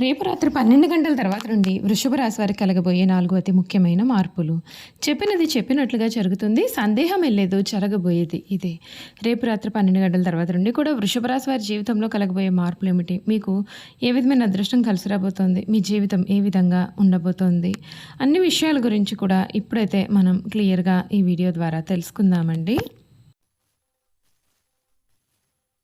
రేపు రాత్రి పన్నెండు గంటల తర్వాత నుండి వృషభ రాశి వారికి కలగబోయే నాలుగు అతి ముఖ్యమైన మార్పులు. చెప్పినది చెప్పినట్లుగా జరుగుతుంది సందేహం వెళ్ళేదో జరగబోయేది ఇదే. రేపు రాత్రి పన్నెండు గంటల తర్వాత నుండి కూడా వృషభ రాశి వారి జీవితంలో కలగబోయే మార్పులు ఏమిటి? మీకు ఏ విధమైన అదృష్టం కలిసి రాబోతోంది? మీ జీవితం ఏ విధంగా ఉండబోతోంది? అన్ని విషయాల గురించి కూడా ఇప్పుడైతే మనం క్లియర్గా ఈ వీడియో ద్వారా తెలుసుకుందామండి.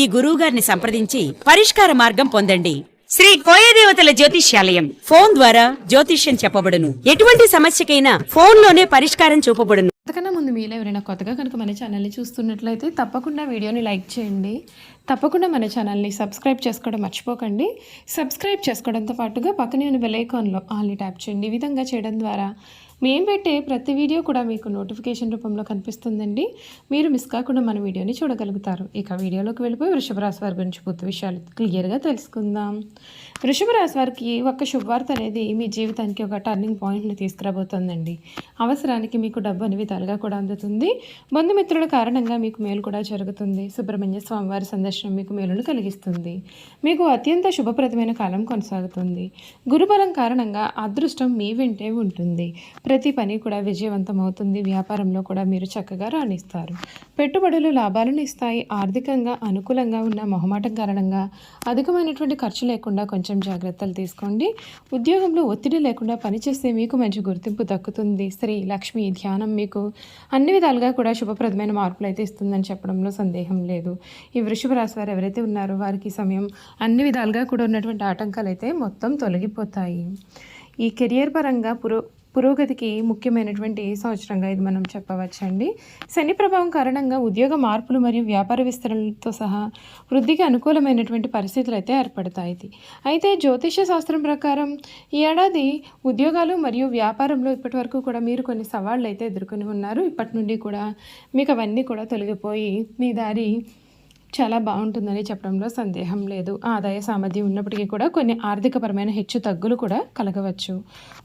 ఈ గురువు గారిని సంప్రదించి పరిష్కార మార్గం పొందండి. శ్రీ కోయదేవతల జ్యోతిష్యాలయం. ఫోన్ ద్వారా జ్యోతిష్యం చెప్పబడును. ఎటువంటి సమస్యకైనా ఫోన్లోనే పరిష్కారం చూపబడును. అంతకన్నా ముందు మీలో ఎవరైనా కొత్తగా కనుక మన ఛానల్ని చూస్తున్నట్లయితే తప్పకుండా వీడియోని లైక్ చేయండి. తప్పకుండా మన ఛానల్ని సబ్స్క్రైబ్ చేసుకోవడం మర్చిపోకండి. సబ్స్క్రైబ్ చేసుకోవడంతో పాటుగా పక్కనే ఉన్న బెలైకాన్లో ఆల్ని ట్యాప్ చేయండి. ఈ విధంగా చేయడం ద్వారా మేము పెట్టే ప్రతి వీడియో కూడా మీకు నోటిఫికేషన్ రూపంలో కనిపిస్తుందండి. మీరు మిస్ కాకుండా మన వీడియోని చూడగలుగుతారు. ఇక వీడియోలోకి వెళ్ళిపోయి వృషభ రాశి వారి గురించి పూర్తి విషయాలు క్లియర్గా తెలుసుకుందాం. వృషభ రాశి వారికి ఒక శుభవార్త అనేది మీ జీవితానికి ఒక టర్నింగ్ పాయింట్ని తీసుకురాబోతోందండి. అవసరానికి మీకు డబ్బు అన్ని విధాలుగా కూడా అందుతుంది. బంధుమిత్రుల కారణంగా మీకు మేలు కూడా జరుగుతుంది. సుబ్రహ్మణ్య స్వామివారి సందర్శనం మీకు మేలును కలిగిస్తుంది. మీకు అత్యంత శుభప్రదమైన కాలం కొనసాగుతుంది. గురుబలం కారణంగా అదృష్టం మీ వెంటే ఉంటుంది. ప్రతి పని కూడా విజయవంతం అవుతుంది వ్యాపారంలో కూడా మీరు చక్కగా రాణిస్తారు. పెట్టుబడులు లాభాలను ఇస్తాయి. ఆర్థికంగా అనుకూలంగా ఉన్న మొహమాటం కారణంగా అధికమైనటువంటి ఖర్చు లేకుండా కొంచెం జాగ్రత్తలు తీసుకోండి. ఉద్యోగంలో ఒత్తిడి లేకుండా పనిచేస్తే మీకు మంచి గుర్తింపు దక్కుతుంది. శ్రీ లక్ష్మి ధ్యానం మీకు అన్ని విధాలుగా కూడా శుభప్రదమైన మార్పులు అయితే ఇస్తుందని చెప్పడంలో సందేహం లేదు. ఈ వృషభ రాశి వారు ఎవరైతే ఉన్నారో వారికి సమయం అన్ని విధాలుగా కూడా ఉన్నటువంటి ఆటంకాలు అయితే మొత్తం తొలగిపోతాయి. ఈ కెరియర్ పరంగా పురో పురోగతికి ముఖ్యమైనటువంటి సంవత్సరంగా ఇది మనం చెప్పవచ్చండి. శని ప్రభావం కారణంగా ఉద్యోగ మార్పులు మరియు వ్యాపార విస్తరణలతో సహా వృద్ధికి అనుకూలమైనటువంటి పరిస్థితులు అయితే ఏర్పడతాయి. అయితే జ్యోతిష శాస్త్రం ప్రకారం ఈ ఏడాది ఉద్యోగాలు మరియు వ్యాపారంలో ఇప్పటి వరకు కూడా మీరు కొన్ని సవాళ్ళు అయితే ఎదుర్కొని ఉన్నారు. ఇప్పటి నుండి కూడా మీకు అవన్నీ కూడా తొలగిపోయి మీ దారి చాలా బాగుంటుందని చెప్పడంలో సందేహం లేదు. ఆదాయ సామర్థ్యం ఉన్నప్పటికీ కూడా కొన్ని ఆర్థికపరమైన హెచ్చు తగ్గులు కూడా కలగవచ్చు.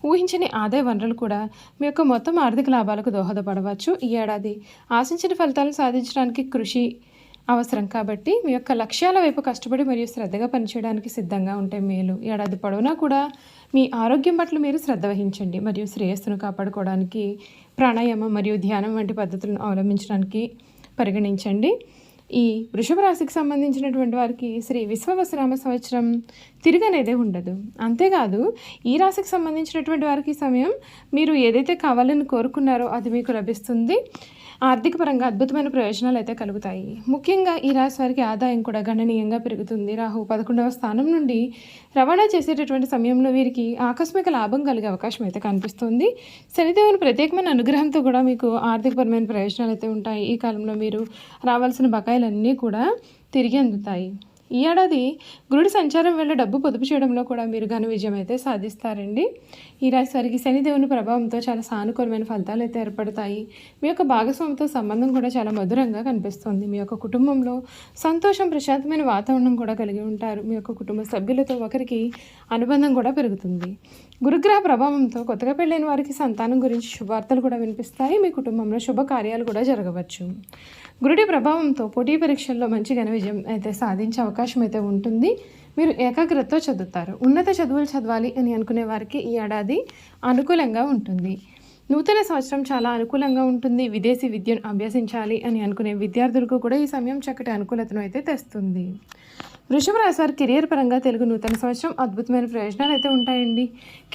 ఊహించని ఆదాయ వనరులు కూడా మీ యొక్క మొత్తం ఆర్థిక లాభాలకు దోహదపడవచ్చు ఈ ఏడాది. ఆశించిన ఫలితాలను సాధించడానికి కృషి అవసరం కాబట్టి మీ యొక్క లక్ష్యాల వైపు కష్టపడి మరియు శ్రద్ధగా పనిచేయడానికి సిద్ధంగా ఉంటే మేలు. ఏడాది పొడవునా కూడా మీ ఆరోగ్యం పట్ల మీరు శ్రద్ధ వహించండి మరియు శ్రేయస్సును కాపాడుకోవడానికి ప్రాణాయామం మరియు ధ్యానం వంటి పద్ధతులను అవలంబించడానికి పరిగణించండి. ఈ వృషభ రాశికి సంబంధించినటువంటి వారికి శ్రీ విశ్వవసరామ సంవత్సరం తిరగనేదే ఉండదు. అంతేకాదు ఈ రాశికి సంబంధించినటువంటి వారికి సమయం మీరు ఏదైతే కావాలని కోరుకున్నారో అది మీకు లభిస్తుంది. ఆర్థిక పరంగా అద్భుతమైన ప్రయోజనాలు అయితే కలుగుతాయి. ముఖ్యంగా ఈ రాశి వారికి ఆదాయం కూడా గణనీయంగా పెరుగుతుంది. రాహు పదకొండవ స్థానం నుండి రవాణా చేసేటటువంటి సమయంలో వీరికి ఆకస్మిక లాభం కలిగే అవకాశం అయితే కనిపిస్తుంది. శనిదేవుని ప్రత్యేకమైన అనుగ్రహంతో కూడా మీకు ఆర్థికపరమైన ప్రయోజనాలు అయితే ఉంటాయి. ఈ కాలంలో మీరు రావాల్సిన బకాయి బకాయిలన్నీ కూడా తిరిగి అందుతాయి. ఈ ఏడాది గురుడి సంచారం వల్ల డబ్బు పొదుపు చేయడంలో కూడా మీరు ఘన విజయం అయితే సాధిస్తారండి. ఈ రాశివారికి శనిదేవుని ప్రభావంతో చాలా సానుకూలమైన ఫలితాలు అయితే ఏర్పడతాయి. మీ యొక్క భాగస్వామితో సంబంధం కూడా చాలా మధురంగా కనిపిస్తుంది. మీ యొక్క కుటుంబంలో సంతోషం ప్రశాంతమైన వాతావరణం కూడా కలిగి ఉంటారు. మీ యొక్క కుటుంబ సభ్యులతో ఒకరికి అనుబంధం కూడా పెరుగుతుంది. గురుగ్రహ ప్రభావంతో కొత్తగా పెళ్ళైన వారికి సంతానం గురించి శుభార్తలు కూడా వినిపిస్తాయి. మీ కుటుంబంలో శుభకార్యాలు కూడా జరగవచ్చు. గురుడి ప్రభావంతో పోటీ పరీక్షల్లో మంచి ఘన విజయం అయితే సాధించే అవకాశం అవకాశం అయితే ఉంటుంది. మీరు ఏకాగ్రతతో చదువుతారు. ఉన్నత చదువులు చదవాలి అని అనుకునే వారికి ఈ ఏడాది అనుకూలంగా ఉంటుంది. నూతన సంవత్సరం చాలా అనుకూలంగా ఉంటుంది. విదేశీ విద్యను అభ్యసించాలి అని అనుకునే విద్యార్థులకు కూడా ఈ సమయం చక్కటి అనుకూలతను అయితే తెస్తుంది. వృషభ రాశి వారి కెరియర్ పరంగా తెలుగు నూతన సంవత్సరం అద్భుతమైన ప్రయోజనాలు అయితే ఉంటాయండి.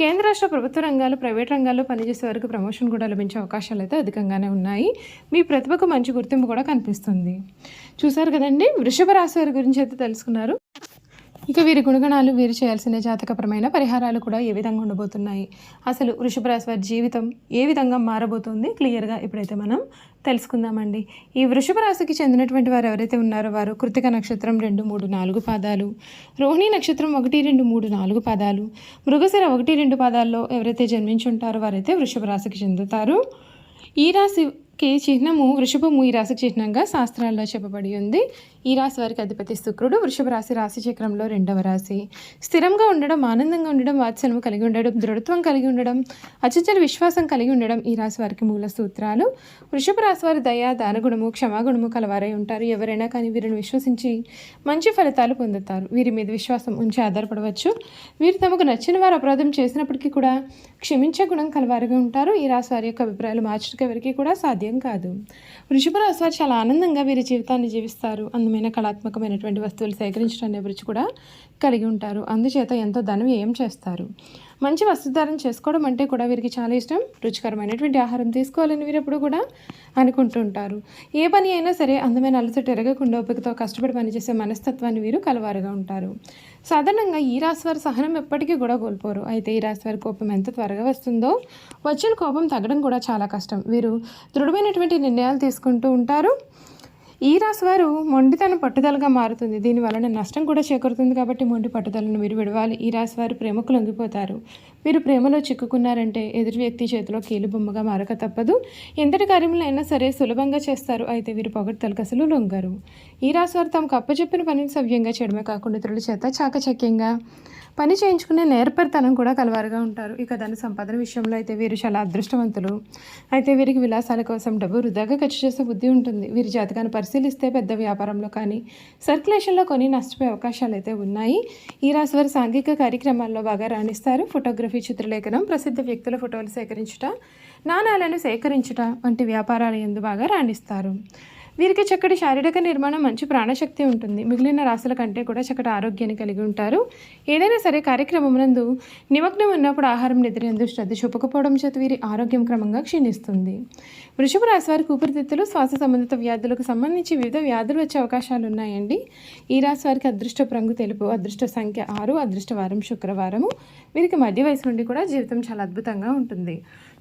కేంద్ర రాష్ట్ర ప్రభుత్వ రంగాలు ప్రైవేట్ రంగాల్లో పనిచేసే వరకు ప్రమోషన్ కూడా లభించే అవకాశాలు అయితే అధికంగానే ఉన్నాయి. మీ ప్రతిభకు మంచి గుర్తింపు కూడా కనిపిస్తుంది. చూసారు కదండి? వృషభ రాశి వారి గురించి అయితే తెలుసుకున్నారు. ఇక వీరి గుణగణాలు వీరు చేయాల్సిన జాతకపరమైన పరిహారాలు కూడా ఏ విధంగా ఉండబోతున్నాయి? అసలు వృషభరాశి వారి జీవితం ఏ విధంగా మారబోతుంది? క్లియర్గా ఇప్పుడైతే మనం తెలుసుకుందామండి. ఈ వృషభ రాశికి చెందినటువంటి వారు ఎవరైతే ఉన్నారో వారు కృతిక నక్షత్రం రెండు మూడు నాలుగు పాదాలు రోహిణి నక్షత్రం ఒకటి రెండు మూడు నాలుగు పాదాలు మృగశిర ఒకటి రెండు పాదాల్లో ఎవరైతే జన్మించి ఉంటారో వారైతే వృషభ రాశికి చెందుతారు. ఈ రాశికి చిహ్నము వృషభము ఈ రాశికి చిహ్నంగా శాస్త్రాల్లో చెప్పబడి ఉంది. ఈ రాశి వారికి అధిపతి శుక్రుడు. వృషభ రాశి రాశి చక్రంలో రెండవ రాశి. స్థిరంగా ఉండడం ఆనందంగా ఉండడం వాత్సల్యం కలిగి ఉండడం దృఢత్వం కలిగి ఉండడం అచంచల విశ్వాసం కలిగి ఉండడం ఈ రాశి వారికి మూల సూత్రాలు. వృషభ రాశి వారి దయ దానగుణము క్షమాగుణము కలవారై ఉంటారు. ఎవరైనా కానీ వీరిని విశ్వసించి మంచి ఫలితాలు పొందుతారు. వీరి మీద విశ్వాసం ఉంచి ఆధారపడవచ్చు. వీరు తమకు నచ్చిన వారు అపరాధం చేసినప్పటికీ కూడా క్షమించే గుణం కలవారుగా ఉంటారు. ఈ రాశి వారి యొక్క అభిప్రాయాలు మార్చడానికి ఎవరికి కూడా సాధ్యం కాదు. వృషభ రాశి వారు చాలా ఆనందంగా వీరి జీవితాన్ని జీవిస్తారు. రకమైన కళాత్మకమైనటువంటి వస్తువులు సేకరించడం అనే రుచి కూడా కలిగి ఉంటారు. అందుచేత ఎంతో ధనం వ్యయం చేస్తారు. మంచి వస్త్రధారణ చేసుకోవడం అంటే కూడా వీరికి చాలా ఇష్టం. రుచికరమైనటువంటి ఆహారం తీసుకోవాలని వీరు ఎప్పుడు కూడా అనుకుంటుంటారు ఏ పని అయినా సరే అందమైన అలసట ఎరగకుండా ఓపికతో కష్టపడి పనిచేసే మనస్తత్వాన్ని వీరు కలవారుగా ఉంటారు. సాధారణంగా ఈ రాశి వారి సహనం ఎప్పటికీ కూడా కోల్పోరు. అయితే ఈ రాశి వారి కోపం ఎంత త్వరగా వస్తుందో వచ్చిన కోపం తగ్గడం కూడా చాలా కష్టం. వీరు దృఢమైనటువంటి నిర్ణయాలు తీసుకుంటూ ఉంటారు. ఈ రాశి వారు మొండితనం పట్టుదలగా మారుతుంది. దీని వలన నష్టం కూడా చేకూరుతుంది కాబట్టి మొండి పట్టుదలను మీరు విడవాలి. ఈ రాశి వారు ప్రేమకు లొంగిపోతారు. మీరు ప్రేమలో చిక్కుకున్నారంటే ఎదుటి వ్యక్తి చేతిలో కీలుబొమ్మగా మారక తప్పదు. ఎంతటి కార్యములు అయినా సరే సులభంగా చేస్తారు. అయితే వీరు పొగడ్తలకు అసలు లొంగరు. ఈ రాశి వారు తమకు అప్పచెప్పిన పనిని సవ్యంగా చేయడమే కాకుండా ఇతరుల చేత చాకచక్యంగా పని చేయించుకునే నేర్పరితనం కూడా కలవారుగా ఉంటారు. ఇక ధన సంపాదన విషయంలో అయితే వీరు చాలా అదృష్టవంతులు. అయితే వీరికి విలాసాల కోసం డబ్బు వృధాగా ఖర్చు చేసే బుద్ధి ఉంటుంది. వీరి జాతకాన్ని పరిశీలిస్తే పెద్ద వ్యాపారంలో కానీ సర్క్యులేషన్లో కొన్ని నష్టపోయే అవకాశాలు అయితే ఉన్నాయి. ఈ రాశి వారు సాంఘిక కార్యక్రమాల్లో బాగా రాణిస్తారు. ఫోటోగ్రఫీ చిత్రలేఖనం ప్రసిద్ధ వ్యక్తుల ఫోటోలు సేకరించుట నాణాలను సేకరించుట వంటి వ్యాపారాలు ఎందు బాగా రాణిస్తారు. వీరికి చక్కటి శారీరక నిర్మాణం మంచి ప్రాణశక్తి ఉంటుంది. మిగిలిన రాశుల కంటే కూడా చక్కటి ఆరోగ్యాన్ని కలిగి ఉంటారు. ఏదైనా సరే కార్యక్రమం నందు నిమగ్నం ఉన్నప్పుడు ఆహారం నిద్ర శ్రద్ధ చూపకపోవడం చేత వీరి ఆరోగ్యం క్రమంగా క్షీణిస్తుంది. వృషభ రాశి వారికి ఊపిరితిత్తులు శ్వాస సంబంధిత వ్యాధులకు సంబంధించి వివిధ వ్యాధులు వచ్చే అవకాశాలు ఉన్నాయండి. ఈ రాశి వారికి అదృష్ట రంగు తెలుపు అదృష్ట సంఖ్య ఆరు అదృష్ట వారం శుక్రవారము. వీరికి మధ్య వయసు నుండి కూడా జీవితం చాలా అద్భుతంగా ఉంటుంది.